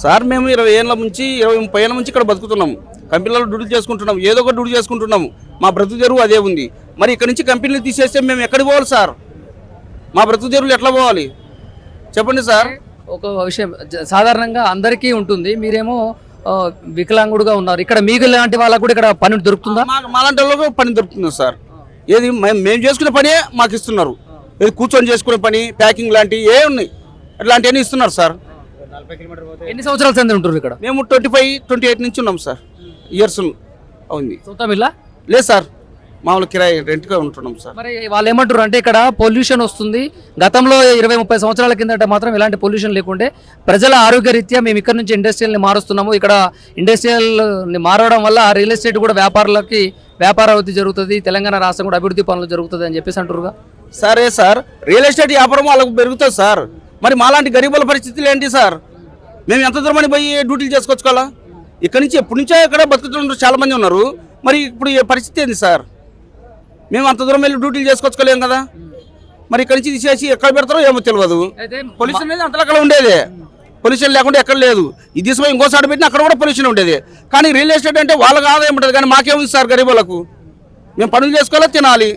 Sir మేము ఇరవై ఏళ్ళ నుంచి ఇరవై ముప్పై ఏళ్ళ నుంచి ఇక్కడ బతుకుతున్నాము. కంపెనీలలో డ్యూటీ చేసుకుంటున్నాం ఏదో ఒక డ్యూటీ చేసుకుంటున్నాము. మా బ్రతుకు తెరువు అదే ఉంది. మరి ఇక్కడ నుంచి కంపెనీలు తీసేస్తే మేము ఎక్కడికి పోవాలి సార్? మా బ్రతుకు తెరువులు ఎట్లా పోవాలి? చెప్పండి సార్. ఒక విషయం సాధారణంగా అందరికీ ఉంటుంది. మీరేమో వికలాంగుడుగా ఉన్నారు. ఇక్కడ మీకు లాంటి వాళ్ళకు కూడా ఇక్కడ పని దొరుకుతుందా? మా మాలాంటి వాళ్ళకు పని దొరుకుతుంది సార్. ఏది మేము మేము చేసుకునే పనే మాకు ఇస్తున్నారు. ఏది కూర్చొని చేసుకునే పని ప్యాకింగ్ లాంటివి ఏ ఉన్నాయి. అట్లాంటివన్నీ ఇస్తున్నారు సార్. ఎన్ని సంవత్సరాల సంది ఉంటారు ఇక్కడ? మేము ట్వంటీ ఫైవ్ ట్వంటీ ఎయిట్ నుంచి ఉన్నాం సార్. ఇయర్స్ ఉంది సొంతం ఇల్లా? లేదు సార్. మామూలు కిరాయి రెంట్గా ఉంటున్నాం సార్. మరి వాళ్ళు ఏమంటారు అంటే ఇక్కడ పొల్యూషన్ వస్తుంది. గతంలో ఇరవై ముప్పై సంవత్సరాల కిందట మాత్రం ఇలాంటి పొల్యూషన్ లేకుంటే ప్రజల ఆరోగ్య రీత్యా మేము ఇక్కడ నుంచి ఇండస్ట్రియల్ని మారుస్తున్నాము. ఇక్కడ ఇండస్ట్రియల్ని మారడం వల్ల ఆ రియల్ ఎస్టేట్ కూడా వ్యాపారులకి వ్యాపార అభివృద్ధి జరుగుతుంది. తెలంగాణ రాష్ట్రం కూడా అభివృద్ధి పనులు జరుగుతుంది అని చెప్పేసి అంటారుగా సరే సార్. రియల్ ఎస్టేట్ వ్యాపారం వాళ్ళకు పెరుగుతుంది సార్. మరి మాలాంటి గరీబుల పరిస్థితులు ఏంటి సార్? మేము ఎంత దూరమని పోయి డ్యూటీలు చేసుకోవచ్చుకోవాలా ఇక్కడి నుంచి ఎప్పటి నుంచో ఇక్కడ బతుకుతున్నారు చాలా మంది ఉన్నారు. మరి ఇప్పుడు ఈ పరిస్థితి ఏంది సార్? మేము అంత దూరం వెళ్ళి డ్యూటీలు చేసుకోవచ్చుకోలేం కదా? మరి ఇక్కడి నుంచి తీసేసి ఎక్కడ పెడతారో ఏమో తెలియదు. పొల్యూషన్ అనేది అంతలో ఉండేది. పొల్యూషన్ లేకుండా ఎక్కడ లేదు. ఇది తీసుకుపోయి ఇంకోసారి పెట్టినా అక్కడ కూడా పొల్యూషన్ ఉండేది. కానీ రియల్ ఎస్టేట్ అంటే వాళ్ళకి ఆదాయం ఉంటుంది కానీ మాకేముంది సార్ గరీబులకు మేము పనులు చేసుకోవాలా? తినాలి.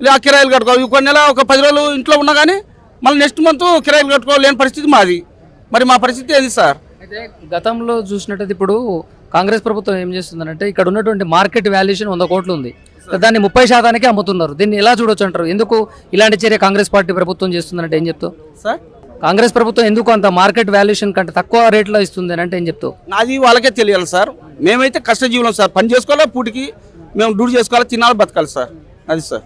ఇలా కిరాయిలు కట్టుకోవాలి. కొన్ని నెల ఒక పది రోజులు ఇంట్లో ఉన్నా కానీ మళ్ళీ నెక్స్ట్ మంత్ కిరాయిలు కట్టుకోలేని పరిస్థితి మాది. మరి మా పరిస్థితి ఏది సార్? అయితే గతంలో చూసినట్టయితే ఇప్పుడు కాంగ్రెస్ ప్రభుత్వం ఏం చేస్తుందంటే ఇక్కడ ఉన్నటువంటి మార్కెట్ వాల్యుయేషన్ వంద కోట్లు ఉంది. దాన్ని ముప్పై శాతానికి అమ్ముతున్నారు. దీన్ని ఎలా చూడొచ్చు అంటారు? ఎందుకు ఇలాంటి చర్య కాంగ్రెస్ పార్టీ ప్రభుత్వం చేస్తుందంటే ఏం చెప్తావు? సార్. కాంగ్రెస్ ప్రభుత్వం ఎందుకు అంత మార్కెట్ వాల్యుయేషన్ కంటే తక్కువ రేట్లో ఇస్తుంది అని అంటే ఏం చెప్తావు? అది వాళ్ళకే తెలియాలి సార్. మేమైతే కష్టజీవులం సార్. పని చేసుకోవాలా పూటికి? మేము డ్యూటీ చేసుకోవాలా తినాలి బతకాలి సార్. అది సార్.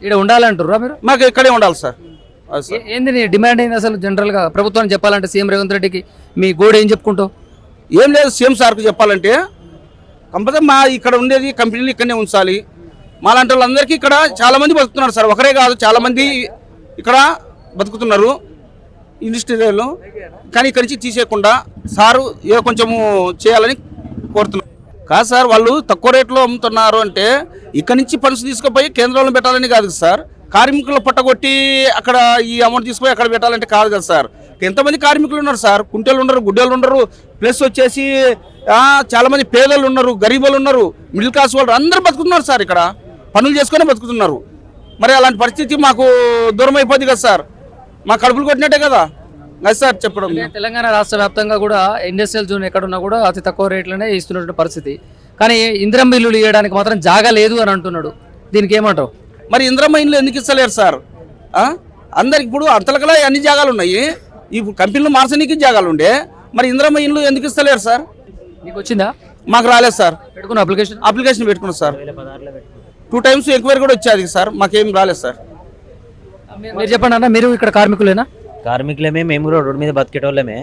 ఇక్కడ ఉండాలంటారా మీరు? మాకు ఇక్కడే ఉండాలి సార్. ఏంది నీ డిమాండ్ ఏంది అసలు జనరల్గా? ప్రభుత్వానికి చెప్పాలంటే సీఎం రేవంత్ రెడ్డికి మీ గోడు ఏం చెప్పుకుంటావు? ఏం లేదు సీఎం సార్కు చెప్పాలంటే కంపల్సరీ మా ఇక్కడ ఉండేది కంపెనీలు ఇక్కడనే ఉంచాలి. మాలాంటి వాళ్ళందరికీ ఇక్కడ చాలా మంది బతుకుతున్నారు సార్. ఒకరే కాదు చాలా మంది ఇక్కడ బతుకుతున్నారు ఇండస్ట్రీలో. కానీ ఇక్కడి నుంచి తీసేయకుండా సారు ఏదో కొంచెము చేయాలని కోరుతున్నారు. కాదు సార్ వాళ్ళు తక్కువ రేట్లో అమ్ముతున్నారు అంటే ఇక్కడి నుంచి పనులు తీసుకుపోయి కేంద్రంలో పెట్టాలని కాదు సార్. కార్మికులు పట్టగొట్టి అక్కడ ఈ అమౌంట్ తీసుకుపోయి అక్కడ పెట్టాలంటే కాదు కదా సార్. ఎంతమంది కార్మికులు ఉన్నారు సార్? కుంటలు ఉండరు గుడ్డలు ఉండరు ప్లస్ వచ్చేసి చాలామంది చాలా మంది పేదలు ఉన్నారు గరీబులు ఉన్నారు మిడిల్ క్లాస్ వాళ్ళు అందరూ బతుకుతున్నారు సార్ ఇక్కడ. పనులు చేసుకొని బతుకుతున్నారు. మరి అలాంటి పరిస్థితి మాకు దూరం అయిపోద్ది కదా సార్. మా కడుపులు కొట్టినట్టే కదా. అది సార్ చెప్పడం. తెలంగాణ రాష్ట్ర వ్యాప్తంగా కూడా ఇండస్ట్రియల్ జోన్ ఎక్కడున్నా కూడా అతి తక్కువ రేట్లోనే ఇస్తున్నటువంటి పరిస్థితి. కానీ ఇంద్రం బిల్లులు ఇవ్వడానికి మాత్రం జాగా లేదు అని అంటున్నాడు. దీనికి ఏమంటావు? మరి ఇంద్రమ్మ ఇండ్లు ఎందుకు ఇస్తలేరు సార్? ఆ? అందరికి ఇప్పుడు అంతలకలా అన్ని జాగాలు ఉన్నాయి. ఈ కంపెనీలు మార్చనీకి జాగాలు ఉండే. మరి ఇంద్రమ్మ ఇండ్లు ఎందుకు ఇస్తలేరు సార్? నీకు వచ్చిందా? మాకు రాలేదు సార్. పెట్టుకున్న అప్లికేషన్? అప్లికేషన్ పెట్టుకున్నాం సార్. టూ టైమ్స్ ఎంక్వైరీ కూడా వచ్చేది సార్. మాకేం రాలేదు సార్. మీరు చెప్పండి అన్న మీరు ఇక్కడ కార్మికులేనా? కార్మికులమే మేము కూడా రోడ్డు మీద బతికేటోళ్ళమే.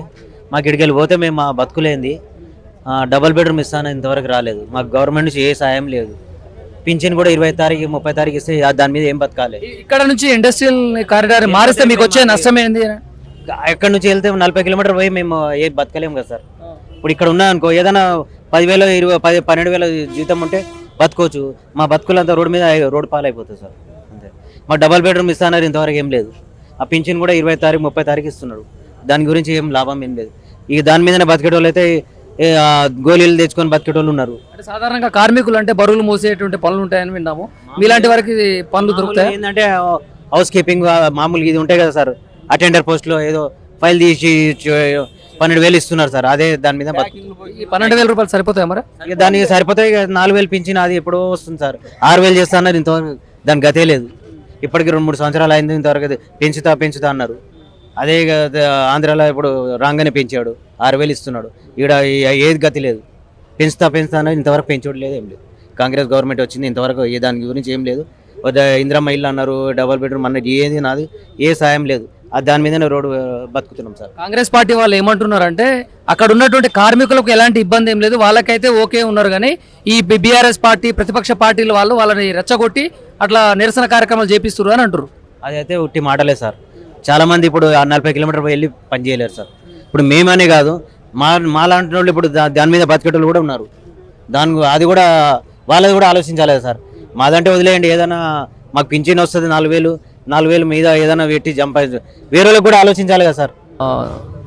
మాకు ఇక్కడికి పోతే మేము మా బతుకులేంది. డబుల్ బెడ్రూమ్ ఇస్తాను ఇంతవరకు రాలేదు. మాకు గవర్నమెంట్ నుంచి ఏ సాయం లేదు. పింఛన్ కూడా ఇరవై తారీఖు ముప్పై తారీఖు ఇస్తే దాని మీద ఏం బతకాలి? ఇక్కడ నుంచి ఇండస్ట్రియల్ కారిడార్ మారిస్తే మీకు వచ్చే నష్టం ఏంది? ఎక్కడి నుంచి వెళ్తే నలభై కిలోమీటర్ పోయి మేము ఏ బతకలేము కదా సార్. ఇప్పుడు ఇక్కడ ఉన్నా అనుకో ఏదైనా పదివేల ఇరవై పది పన్నెండు వేల జీతం ఉంటే బతకోవచ్చు మా బతుకులంతా రోడ్డు మీద రోడ్డు పాలైపోతుంది సార్. అంతే. మా డబల్ బెడ్రూమ్ ఇస్తానన్నారు ఇంతవరకు ఏం లేదు. ఆ పింఛన్ కూడా ఇరవై తారీఖు ముప్పై తారీఖు ఇస్తున్నాడు దాని గురించి ఏం లాభం ఏం లేదు. ఇక దాని మీదనే బతికేటోళ్ళు అయితే గోళీలు తెచ్చుకొని బతికేటోళ్ళు ఉన్నారు. అంటే సాధారణంగా కార్మికులు అంటే బరువులు మోసేటువంటి పనులు ఉంటాయని విన్నాము. మీలాంటి వారికి పనులు దొరుకుతాయి? ఏంటంటే హౌస్ కీపింగ్ మామూలుగా ఇది ఉంటాయి కదా సార్. అటెండర్ పోస్ట్లో ఏదో ఫైల్ తీసి పన్నెండు వేలు ఇస్తున్నారు సార్. అదే దాని మీద పన్నెండు వేల రూపాయలు సరిపోతాయి మరి? దానికి సరిపోతాయి. నాలుగు వేలు పింఛన్ అది ఎప్పుడో వస్తుంది సార్. ఆరు వేలు చేస్తా అన్నారు ఇంతవరకు దాని గతే లేదు. ఇప్పటికి రెండు మూడు సంవత్సరాలు అయింది ఇంతవరకు పెంచుతా పెంచుతా అన్నారు. అదే ఆంధ్రాలో ఇప్పుడు రాగానే పెంచాడు. ఆరు వేలు ఇస్తున్నాడు. ఇక్కడ ఏది గతి లేదు. పెంచుతా పెంచుతా అన్నారు ఇంతవరకు పెంచడం లేదు ఏం లేదు. కాంగ్రెస్ గవర్నమెంట్ వచ్చింది ఇంతవరకు ఏ దాని గురించి ఏం లేదు. ఇందిరమ్మ ఇల్లు అన్నారు డబల్ బెడ్రూమ్ అన్నది ఏది నాది ఏ సాయం లేదు. ఆ దాని మీదనే రోడ్డు బతుకుతున్నాం సార్. కాంగ్రెస్ పార్టీ వాళ్ళు ఏమంటున్నారంటే అక్కడ ఉన్నటువంటి కార్మికులకు ఎలాంటి ఇబ్బంది ఏం లేదు వాళ్ళకైతే ఓకే ఉన్నారు కానీ ఈ బీఆర్ఎస్ పార్టీ ప్రతిపక్ష పార్టీల వాళ్ళు వాళ్ళని రెచ్చగొట్టి అట్లా నిరసన కార్యక్రమాలు చేపిస్తున్నారు అని అంటారు అదైతే ఉట్టి మాటలే సార్. చాలా మంది ఇప్పుడు ఆ నలభై కిలోమీటర్ వెళ్ళి పని చేయలేరు సార్. ఇప్పుడు మేమనే కాదు మా మా లాంటి వాళ్ళు ఇప్పుడు దాని మీద బతికేటోళ్ళు కూడా ఉన్నారు. దాని అది కూడా వాళ్ళది కూడా ఆలోచించాలి కదా సార్. మాదంటే వదిలేయండి ఏదైనా మాకు పింఛన్ వస్తుంది నాలుగు వేలు నాలుగు వేలు మీద ఏదైనా పెట్టి జంప్ వేరే వాళ్ళకి కూడా ఆలోచించాలి కదా సార్.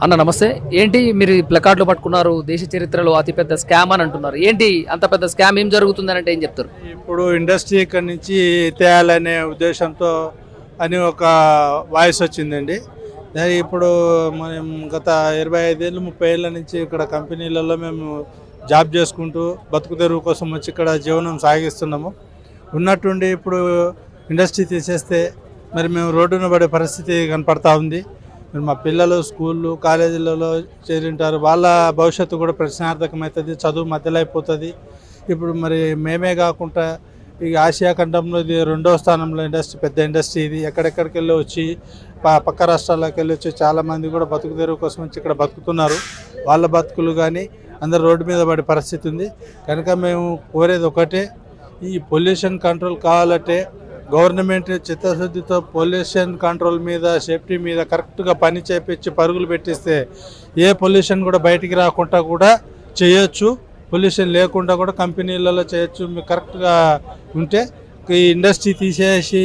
అన్న నమస్తే. ఏంటి మీరు ఈ ప్లకార్డులు పట్టుకున్నారు దేశ చరిత్రలో అతిపెద్ద స్కామ్ అని అంటున్నారు. ఏంటి అంత పెద్ద స్కామ్ ఏం జరుగుతుందని అంటే ఏం చెప్తారు? ఇప్పుడు ఇండస్ట్రీ ఇక్కడి నుంచి తేయాలనే ఉద్దేశంతో అని ఒక వాయిస్ వచ్చిందండి. ఇప్పుడు మనం గత ఇరవై ఐదేళ్ళు ముప్పై ఏళ్ళ నుంచి ఇక్కడ కంపెనీలలో మేము జాబ్ చేసుకుంటూ బతుకు తెరువు కోసం వచ్చి ఇక్కడ జీవనం సాగిస్తున్నాము. ఉన్నట్టుండి ఇప్పుడు ఇండస్ట్రీ తీసేస్తే మరి మేము రోడ్డున పడే పరిస్థితి కనపడతా ఉంది. మరి మా పిల్లలు స్కూళ్ళు కాలేజీలలో చేరింటారు. వాళ్ళ భవిష్యత్తు కూడా ప్రశ్నార్థకమవుతుంది చదువు మధ్యలో అయిపోతుంది. ఇప్పుడు మరి మేమే కాకుండా ఈ ఆసియా ఖండంలో ఇది రెండో స్థానంలో ఇండస్ట్రీ పెద్ద ఇండస్ట్రీ ఇది. ఎక్కడెక్కడికి వెళ్ళి వచ్చి పక్క రాష్ట్రాలకు వెళ్ళి వచ్చి చాలామంది కూడా బతుకు తెరువు కోసం వచ్చి ఇక్కడ బతుకుతున్నారు. వాళ్ళ బతుకులు కానీ అందరు రోడ్డు మీద పడే పరిస్థితి ఉంది. కనుక మేము కోరేది ఒకటే ఈ పొల్యూషన్ కంట్రోల్ కావాలంటే గవర్నమెంట్ చిత్తశుద్ధితో పొల్యూషన్ కంట్రోల్ మీద సేఫ్టీ మీద కరెక్ట్గా పని చేపించి పరుగులు పెట్టిస్తే ఏ పొల్యూషన్ కూడా బయటికి రాకుండా కూడా చేయొచ్చు. పొల్యూషన్ లేకుండా కూడా కంపెనీలలో చేయొచ్చు. కరెక్ట్గా ఉంటే ఈ ఇండస్ట్రీ తీసేసి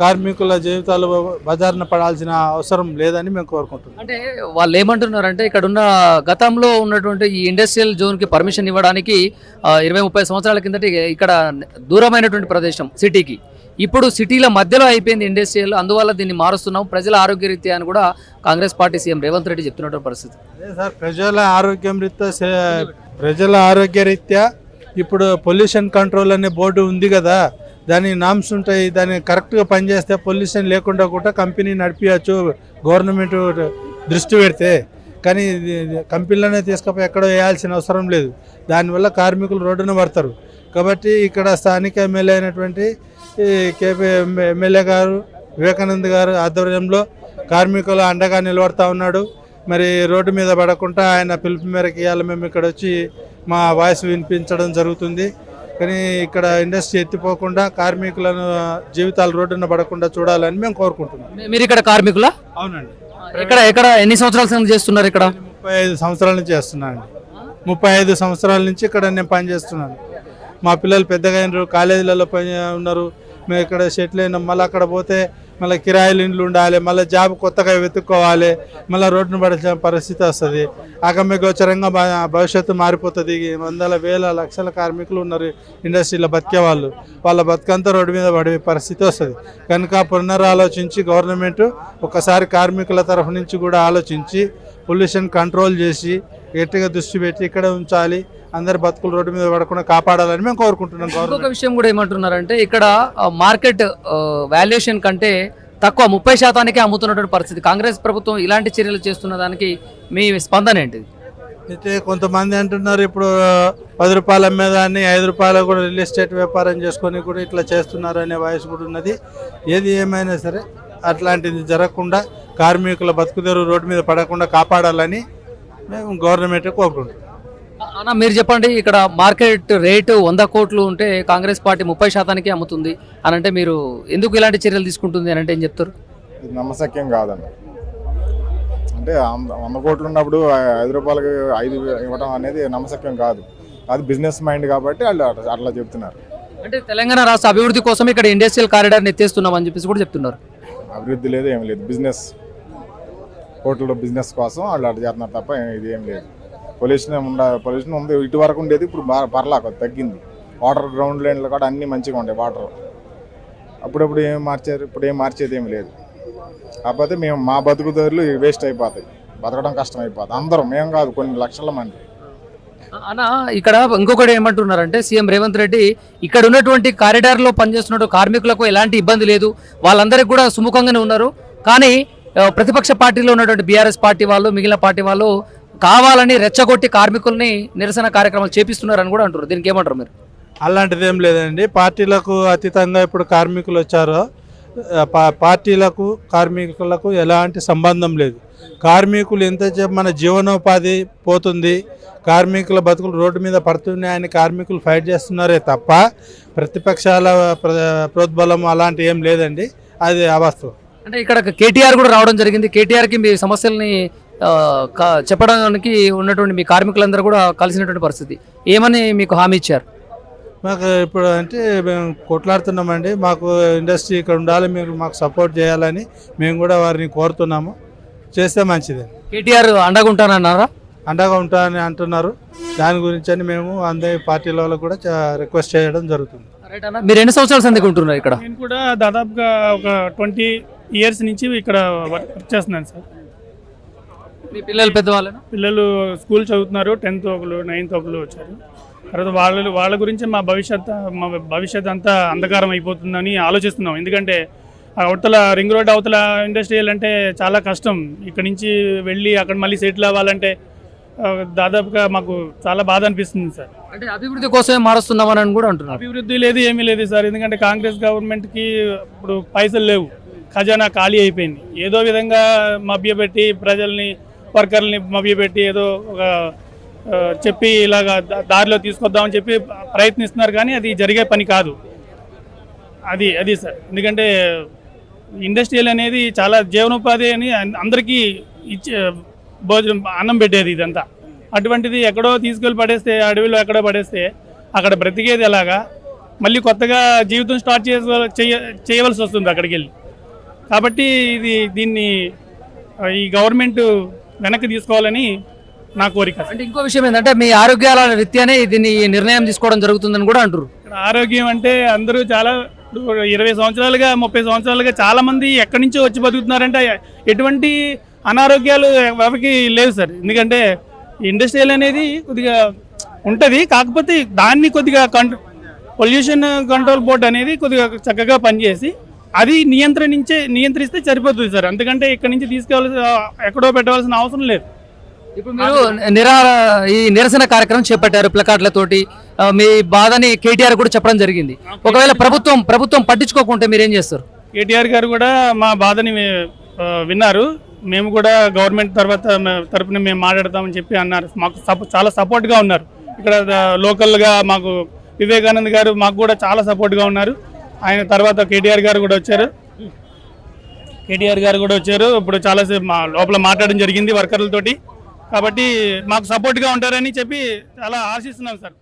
కార్మికుల జీవితాలు బజారున పడాల్సిన అవసరం లేదని మేము కోరుకుంటున్నాం. అంటే వాళ్ళు ఏమంటున్నారంటే ఇక్కడ ఉన్న గతంలో ఉన్నటువంటి ఈ ఇండస్ట్రియల్ జోన్కి పర్మిషన్ ఇవ్వడానికి ఇరవై ముప్పై సంవత్సరాల కిందట ఇక్కడ దూరమైనటువంటి ప్రదేశం సిటీకి. ఇప్పుడు సిటీల మధ్యలో అయిపోయింది ఇండస్ట్రియల్ అందువల్ల దీన్ని మారుస్తున్నాం. ప్రజల ఆరోగ్య రీత్యా అని కూడా కాంగ్రెస్ పార్టీ సీఎం రేవంత్ రెడ్డి చెప్తున్నటువంటి పరిస్థితి. అదే సార్ ప్రజల ఆరోగ్యం రీత్యా ప్రజల ఆరోగ్య రీత్యా ఇప్పుడు పొల్యూషన్ కంట్రోల్ అనే బోర్డు ఉంది కదా దాని నామ్స్ ఉంటాయి దాన్ని కరెక్ట్గా పనిచేస్తే పొల్యూషన్ లేకుండా కూడా కంపెనీ నడిపించచ్చు గవర్నమెంట్ దృష్టి పెడితే. కానీ కంపెనీలోనే తీసుకపోయి ఎక్కడో వేయాల్సిన అవసరం లేదు. దానివల్ల కార్మికులు రోడ్డున పడతారు. కాబట్టి ఇక్కడ స్థానిక ఎమ్మెల్యే అయినటువంటి కేపీ ఎమ్మెల్యే గారు వివేకానంద్ గారు ఆధ్వర్యంలో కార్మికుల అండగా నిలబడతా ఉన్నాడు. మరి రోడ్డు మీద పడకుండా ఆయన పిలుపు మేరకు ఇవాళ మేము ఇక్కడ వచ్చి మా వాయిస్ వినిపించడం జరుగుతుంది. కానీ ఇక్కడ ఇండస్ట్రీ ఎత్తిపోకుండా కార్మికులను జీవితాలు రోడ్డున పడకుండా చూడాలని మేము కోరుకుంటున్నాం. మీరు ఇక్కడ కార్మికుల? అవునండి. ఎక్కడ ఎక్కడ ఎన్ని సంవత్సరాల చేస్తున్నారు ఇక్కడ? ముప్పై ఐదు సంవత్సరాల నుంచి చేస్తున్నాను ముప్పై ఐదు సంవత్సరాల నుంచి ఇక్కడ నేను పని చేస్తున్నాను. మా పిల్లలు పెద్దగా అయినారు కాలేజీలలో పని ఉన్నారు. మేము ఇక్కడ సెటిల్ అయినాం. మళ్ళీ అక్కడ పోతే మళ్ళీ కిరాయిలు ఇండ్లు ఉండాలి మళ్ళీ జాబ్ కొత్తగా వెతుక్కోవాలి మళ్ళీ రోడ్డును పడాల్సిన పరిస్థితి వస్తుంది. ఆగమ్య గోచరంగా భవిష్యత్తు మారిపోతుంది. వందల వేల లక్షల కార్మికులు ఉన్నారు ఇండస్ట్రీలో బతికే వాళ్ళు. వాళ్ళ బతుకంతా రోడ్డు మీద పడే పరిస్థితి వస్తుంది. కనుక పునరాలోచించి గవర్నమెంట్ ఒకసారి కార్మికుల తరఫు నుంచి కూడా ఆలోచించి పొల్యూషన్ కంట్రోల్ చేసి గట్టిగా దృష్టి పెట్టి ఇక్కడ ఉంచాలి అందరి బతుకులు రోడ్డు మీద పడకుండా కాపాడాలని మేము కోరుకుంటున్నాం ఇంకొక విషయం కూడా ఏమంటున్నారంటే ఇక్కడ మార్కెట్ వాల్యుయేషన్ కంటే తక్కువ ముప్పై శాతానికే అమ్ముతున్నటువంటి పరిస్థితి. కాంగ్రెస్ ప్రభుత్వం ఇలాంటి చర్యలు చేస్తున్న దానికి మీ స్పందన ఏంటిది? అయితే కొంతమంది అంటున్నారు ఇప్పుడు పది రూపాయలు అమ్మేదాన్ని ఐదు రూపాయలు కూడా రియల్ ఎస్టేట్ వ్యాపారం చేసుకొని కూడా ఇట్లా చేస్తున్నారు అనే వాయిస్ కూడా ఉన్నది. ఏది ఏమైనా సరే అట్లాంటిది జరగకుండా కార్మికుల బతుకుదెరువు రోడ్డు మీద పడకుండా కాపాడాలని మేము గవర్నమెంట్ కోరుకుంటున్నాం అన్న మీరు చెప్పండి ఇక్కడ మార్కెట్ రేటు వంద కోట్లు ఉంటే కాంగ్రెస్ పార్టీ ముప్పై శాతానికి అమ్ముతుంది అని అంటే మీరు ఎందుకు ఇలాంటి చర్యలు తీసుకుంటుంది అని అంటే ఏం చెప్తారు? ఇది నమ్మశక్యం కాదండి. అంటే అంద- వంద కోట్లు ఉన్నప్పుడు ఐదు రూపాయలకి ఐదు ఇవ్వడం అనేది నమ్మశక్యం కాదు. అది బిజినెస్ మైండ్ కాబట్టి వాళ్ళు అట్లా- అట్లా చెప్తున్నారు. అంటే తెలంగాణ రాష్ట్ర అభివృద్ధి కోసం ఇక్కడ ఇండస్ట్రియల్ కారిడార్ ఎత్తేస్తున్నాం అని చెప్పేసి కూడా చెప్తున్నారు. అభివృద్ధి లేదు ఏం లేదు. బిజినెస్ హోటల్లో బిజినెస్ కోసం వాళ్ళు అటు చేస్తున్నారు తప్ప ఇది ఏం లేదు. పొల్యూషన్ ఉండ పొల్యూషన్ ఉంది ఇటు వరకు ఉండేది ఇప్పుడు పర్లా తగ్గింది. వాటర్ గ్రౌండ్ లైన్లు కూడా అన్నీ మంచిగా ఉండే వాటర్ అప్పుడప్పుడు ఏం మార్చారు ఇప్పుడు ఏం మార్చేది ఏం లేదు. కాకపోతే మేము మా బతుకుదారులు వేస్ట్ అయిపోతాయి. బతకడం కష్టం అయిపోతుంది అందరం మేము కాదు కొన్ని లక్షల మంది. అన్న ఇక్కడ ఇంకొకటి ఏమంటున్నారంటే సీఎం రేవంత్ రెడ్డి ఇక్కడ ఉన్నటువంటి కారిడార్లో పనిచేస్తున్న కార్మికులకు ఎలాంటి ఇబ్బంది లేదు. వాళ్ళందరికీ కూడా సుముఖంగానే ఉన్నారు. కానీ ప్రతిపక్ష పార్టీలో ఉన్నటువంటి బీఆర్ఎస్ పార్టీ వాళ్ళు మిగిలిన పార్టీ వాళ్ళు కావాలని రెచ్చగొట్టి కార్మికుల్ని నిరసన కార్యక్రమాలు చేపిస్తున్నారని కూడా అంటారు దీనికి ఏమంటారు మీరు? అలాంటిది ఏం లేదండి. పార్టీలకు అతీతంగా ఇప్పుడు కార్మికులు వచ్చారో పార్టీలకు కార్మికులకు ఎలాంటి సంబంధం లేదు. కార్మికులు ఎంతసేపు మన జీవనోపాధి పోతుంది కార్మికుల బతుకులు రోడ్డు మీద పడుతున్నాయని కార్మికులు ఫైట్ చేస్తున్నారే తప్ప ప్రతిపక్షాల ప్ర- ప్రోద్బలం అలాంటి ఏం లేదండి. అది అవాస్తవం. అంటే ఇక్కడ కేటీఆర్ కూడా రావడం జరిగింది. కేటీఆర్కి మీ సమస్యల్ని చెప్పడానికి ఉన్నటువంటి మీ కార్మికులందరూ కూడా కలిసినటువంటి పరిస్థితి. ఏమని మీకు హామీ ఇచ్చారు? మాకు ఇప్పుడు అంటే మేము కొట్లాడుతున్నామండి. మాకు ఇండస్ట్రీ ఇక్కడ ఉండాలి మీరు మాకు సపోర్ట్ చేయాలని మేము కూడా వారిని కోరుతున్నాము. చేస్తే మంచిది. కేటీఆర్ అండగా ఉంటానన్నారా? అండగా ఉంటానని అంటున్నారు. దాని గురించి అని మేము అందరి పార్టీల వాళ్ళకు కూడా రిక్వెస్ట్ చేయడం జరుగుతుంది. రైట్ అన్న మీరు ఎన్ని సంవత్సరాల సందికి ఉంటున్నారు ఇక్కడ? నేను కూడా దాదాపుగా ఒక ట్వంటీ ఇయర్స్ నుంచి ఇక్కడ వర్క్ చేస్తున్నాను సార్. మీ పిల్లలు పెద్దవాళ్ళేనా? పిల్లలు స్కూల్ చదువుతున్నారు టెన్త్ ఒకరు నైన్త్ ఒకరు వచ్చారు. తర్వాత వాళ్ళ వాళ్ళ గురించి మా భవిష్యత్ మా భవిష్యత్ అంతా అంధకారం అయిపోతుందని ఆలోచిస్తున్నాం. ఎందుకంటే ఆ అవతల రింగ్ రోడ్ అవతల ఇండస్ట్రియల్ అంటే చాలా కష్టం. ఇక్కడ నుంచి వెళ్ళి అక్కడ మళ్ళీ సెటిల్ అవ్వాలంటే దాదాపుగా మాకు చాలా బాధ అనిపిస్తుంది సార్. అంటే అభివృద్ధి కోసమే మారుస్తున్నామని కూడా అంటున్నారు. అభివృద్ధి లేదు ఏమీ లేదు సార్. ఎందుకంటే కాంగ్రెస్ గవర్నమెంట్కి ఇప్పుడు పైసలు లేవు. ఖజానా ఖాళీ అయిపోయింది. ఏదో విధంగా మభ్యపెట్టి ప్రజల్ని వర్కర్ని మభ్యపెట్టి ఏదో ఒక చెప్పి ఇలాగా దారిలో తీసుకొద్దామని చెప్పి ప్రయత్నిస్తున్నారు కానీ అది జరిగే పని కాదు. అది అది సార్. ఎందుకంటే ఇండస్ట్రియల్ అనేది చాలా జీవనోపాధి అని అందరికీ ఇచ్చే భోజనం అన్నం పెట్టేది ఇదంతా. అటువంటిది ఎక్కడో తీసుకెళ్ళి పడేస్తే అడవిలో ఎక్కడో పడేస్తే అక్కడ బ్రతికేది ఎలాగా? మళ్ళీ కొత్తగా జీవితం స్టార్ట్ చేయ చేయ- చేయవలసి వస్తుంది అక్కడికి వెళ్ళి కాబట్టి ఇది దీన్ని ఈ గవర్నమెంట్ వెనక్కి తీసుకోవాలని నా కోరిక. అంటే ఇంకో విషయం ఏంటంటే మీ ఆరోగ్యాల రీత్యానే దీన్ని నిర్ణయం తీసుకోవడం జరుగుతుందని కూడా అంటారు ఆరోగ్యం అంటే అందరూ చాలా ఇరవై సంవత్సరాలుగా ముప్పై సంవత్సరాలుగా చాలా మంది ఎక్కడి నుంచో వచ్చి బతుకుతున్నారంటే ఎటువంటి అనారోగ్యాలు ఎవరికి లేవు సార్. ఎందుకంటే ఇండస్ట్రియల్ అనేది కొద్దిగా ఉంటుంది కాకపోతే దాన్ని కొద్దిగా కంట్రో పొల్యూషన్ కంట్రోల్ బోర్డ్ అనేది కొద్దిగా చక్కగా పనిచేసి అది నియంత్రణించే నియంత్రిస్తే సరిపోతుంది సార్. అందుకంటే ఇక్కడ నుంచి తీసుకెళ్ళాల్సిన ఎక్కడో పెట్టవలసిన అవసరం లేదు. ఇప్పుడు మీరు నిరా ఈ నిరసన కార్యక్రమం చేపట్టారు ప్లకార్డులతోటి. మీ బాధని కేటీఆర్ కూడా చెప్పడం జరిగింది. ఒకవేళ ప్రభుత్వం ప్రభుత్వం పట్టించుకోకుంటే మీరు ఏం చేస్తారు? కేటీఆర్ గారు కూడా మా బాధని విన్నారు. మేము కూడా గవర్నమెంట్ తర్వాత తరపున మేము మాట్లాడతామని చెప్పి అన్నారు. మాకు సపో- చాలా సపోర్ట్గా ఉన్నారు. ఇక్కడ లోకల్గా మాకు వివేకానంద్ గారు మాకు కూడా చాలా సపోర్ట్గా ఉన్నారు. ఆయన తర్వాత కేటీఆర్ గారు కూడా వచ్చారు. కేటీఆర్ గారు కూడా వచ్చారు. ఇప్పుడు చాలాసేపు మా లోపల మాట్లాడడం జరిగింది వర్కర్లతోటి. కాబట్టి మాకు సపోర్ట్గా ఉంటారని చెప్పి చాలా ఆశిస్తున్నాం సార్.